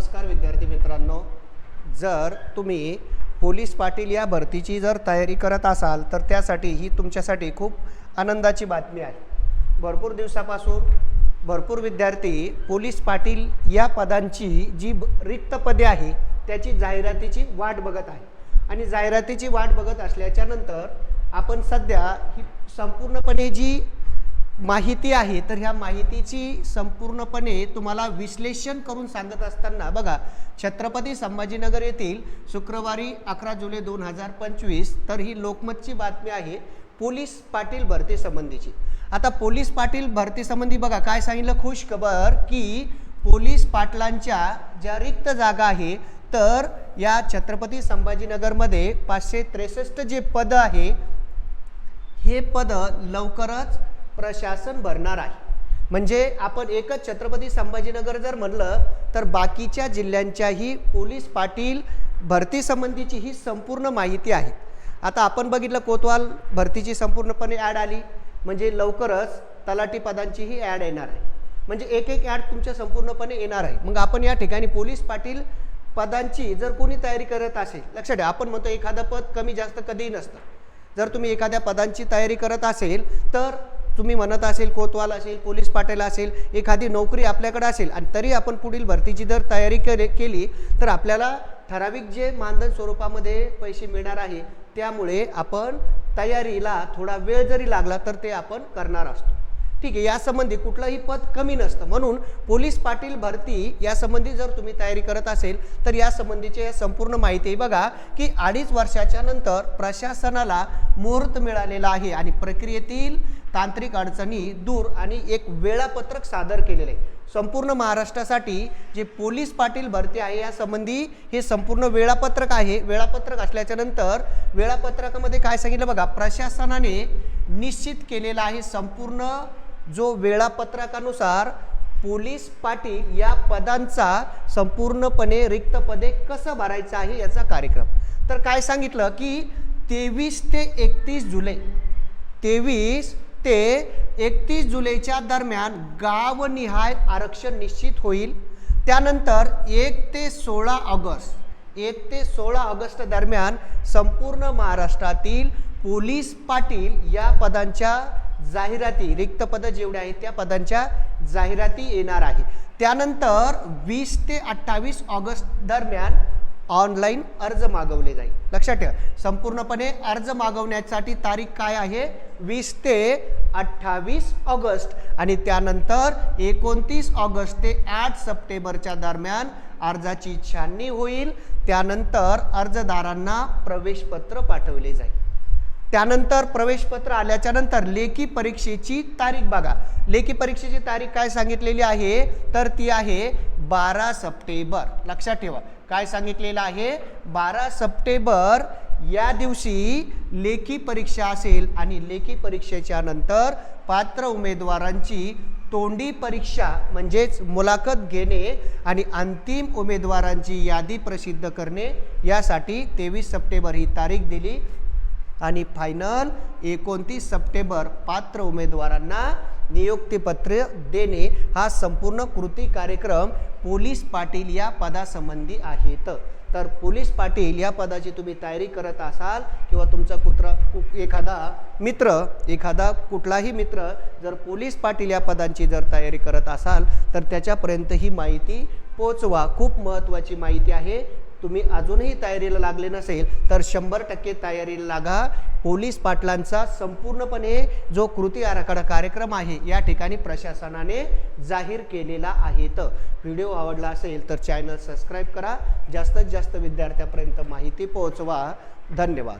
नमस्कार विद्यार्थी मित्रांनो. जर तुम्ही पोलीस पाटील या भरतीची जर तयारी करत असाल तर त्यासाठी ही तुमच्यासाठी खूप आनंदाची बातमी आहे. भरपूर दिवसापासून भरपूर विद्यार्थी पोलीस पाटील या पदांची जी रिक्त पदे आहे त्याची जाहिरातीची वाट बघत आहे. आणि जाहिरातीची वाट बघत असल्याच्या नंतर आपण सध्या ही संपूर्णपणे जी माहिती आहे तर ह्या माहितीची संपूर्णपणे तुम्हाला विश्लेषण करून सांगत असताना बघा छत्रपती संभाजीनगर येथील शुक्रवारी अकरा जुलै दोन हजार पंचवीस तर ही लोकमतची बातमी आहे पोलीस पाटील भरतीसंबंधीची आता पोलीस पाटील भरतीसंबंधी बघा काय सांगितलं? खुश खबर की पोलीस पाटलांच्या ज्या रिक्त जागा आहे तर या छत्रपती संभाजीनगरमध्ये पाचशे त्रेसष्ट जे पद आहे हे पद लवकरच प्रशासन भरणार आहे. म्हणजे आपण एकच छत्रपती संभाजीनगर जर म्हणलं तर बाकीच्या जिल्ह्यांच्याही पोलीस पाटील भरतीसंबंधीची ही संपूर्ण माहिती आहे. आता आपण बघितलं कोतवाल भरतीची संपूर्णपणे ॲड आली. म्हणजे लवकरच तलाठी पदांचीही ॲड येणार आहे. म्हणजे एक एक ॲड तुमच्या संपूर्णपणे येणार आहे. मग आपण या ठिकाणी पोलीस पाटील पदांची जर कोणी तयारी करत असेल लक्षात ठेवा आपण म्हणतो एखादं पद कमी जास्त कधीही नसतं. जर तुम्ही एखाद्या पदांची तयारी करत असेल तर तुम्ही म्हणत असेल कोतवाल असेल पोलीस पाटील असेल एखादी नोकरी आपल्याकडे असेल आणि तरी आपण पुढील भरतीची जर तयारी केली केली तर आपल्याला ठराविक जे मानधन स्वरूपामध्ये पैसे मिळणार आहे त्यामुळे आपण तयारीला थोडा वेळ जरी लागला तर ते आपण करणार असतो. ठीक आहे यासंबंधी कुठलंही पद कमी नसतं. म्हणून पोलीस पाटील भरती यासंबंधी जर तुम्ही तयारी करत असेल तर यासंबंधीची संपूर्ण माहिती बघा की अडीच वर्षाच्या नंतर प्रशासनाला मुहूर्त मिळालेला आहे आणि प्रक्रियेतील तांत्रिक अडचणी दूर आणि एक वेळापत्रक सादर केलेलं आहे. संपूर्ण महाराष्ट्रासाठी जे पोलीस पाटील भरती आहे यासंबंधी हे संपूर्ण वेळापत्रक आहे. वेळापत्रक असल्याच्या नंतर वेळापत्रकामध्ये काय सांगितलं बघा प्रशासनाने निश्चित केलेला आहे संपूर्ण जो वेळापत्रकानुसार पोलीस पाटील या पदांचा संपूर्णपणे रिक्त पदे कसं भरायचं आहे याचा कार्यक्रम. तर काय सांगितलं की तेवीस ते एकतीस जुलै तेवीस ते एकतीस जुलैच्या दरम्यान गावनिहाय आरक्षण निश्चित होईल. त्यानंतर एक ते सोळा ऑगस्ट एक ते सोळा ऑगस्ट दरम्यान संपूर्ण महाराष्ट्रातील पोलीस पाटील या पदांच्या जाहिराती रिक्त पदं जेवढे आहेत त्या पदांच्या जाहिराती येणार आहे. त्यानंतर वीस ते अठ्ठावीस ऑगस्ट दरम्यान ऑनलाईन अर्ज मागवले जाईल. लक्षात ठेवा संपूर्णपणे अर्ज मागवण्यासाठी तारीख काय आहे? वीस ते अठ्ठावीस ऑगस्ट. आणि त्यानंतर एकोणतीस ऑगस्ट ते आठ सप्टेंबरच्या दरम्यान अर्जाची छाननी होईल. त्यानंतर अर्जदारांना प्रवेशपत्र पाठवले जाईल. त्यानंतर प्रवेशपत्र आल्याच्यानंतर लेखी परीक्षेची तारीख बघा. लेखी परीक्षेची तारीख काय सांगितलेली आहे? तर ती आहे बारा सप्टेंबर. लक्षात ठेवा. काय सांगितलेलं आहे? बारा सप्टेंबर या दिवशी लेखी परीक्षा असेल आणि लेखी परीक्षेच्या नंतर पात्र उमेदवारांची तोंडी परीक्षा म्हणजेच मुलाखत घेणे आणि अंतिम उमेदवारांची यादी प्रसिद्ध करणे यासाठी तेवीस सप्टेंबर ही तारीख दिली. आणि फायनल एकोणतीस सप्टेंबर पात्र उमेदवारांना नियुक्तीपत्र देणे हा संपूर्ण कृती कार्यक्रम पोलीस पाटील या पदासंबंधी आहेत. तर पोलीस पाटील या पदाची तुम्ही तयारी करत असाल किंवा तुमचा कुत्रा कु- एखादा मित्र एखादा कुठलाही मित्र जर पोलीस पाटील या पदांची जर तयारी करत असाल तर त्याच्यापर्यंत ही माहिती पोचवा. खूप महत्त्वाची माहिती आहे. तुम्ही अजूनही तयारीला लागले नसेल तर शंभर टक्के तयारीला लागा. पोलीस पाटलांचा संपूर्णपणे जो कृती आराखडा कार्यक्रम आहे या ठिकाणी प्रशासनाने जाहीर केलेला आहे. तर व्हिडिओ आवडला असेल तर चॅनल सबस्क्राईब करा. जास्तीत जास्त विद्यार्थ्यापर्यंत माहिती पोहोचवा. धन्यवाद.